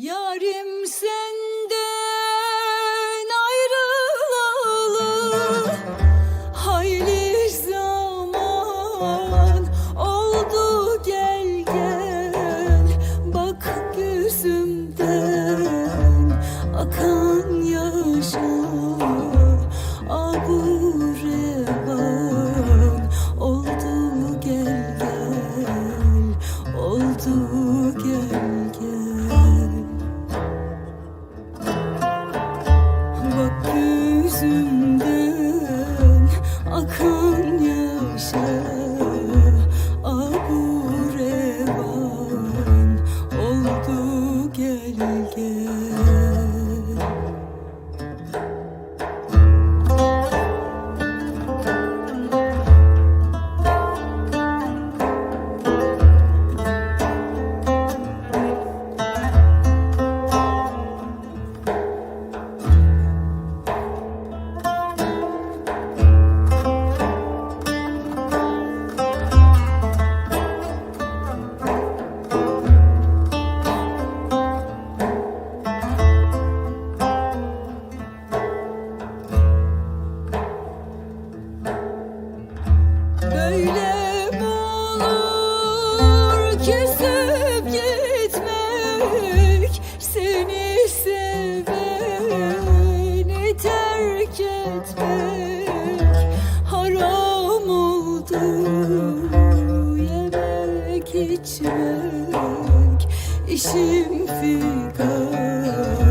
Yarim senden ayrılalı hayli zaman oldu gel gel. Bak gözümden akan yaşa abu revan oldu gel gel oldu yüzümden akan yaşa Abu revan oldu gel gel Böyle mi olur küsüp gitmek Seni seveni terk etmek Haram oldu yemek içmek İşim figan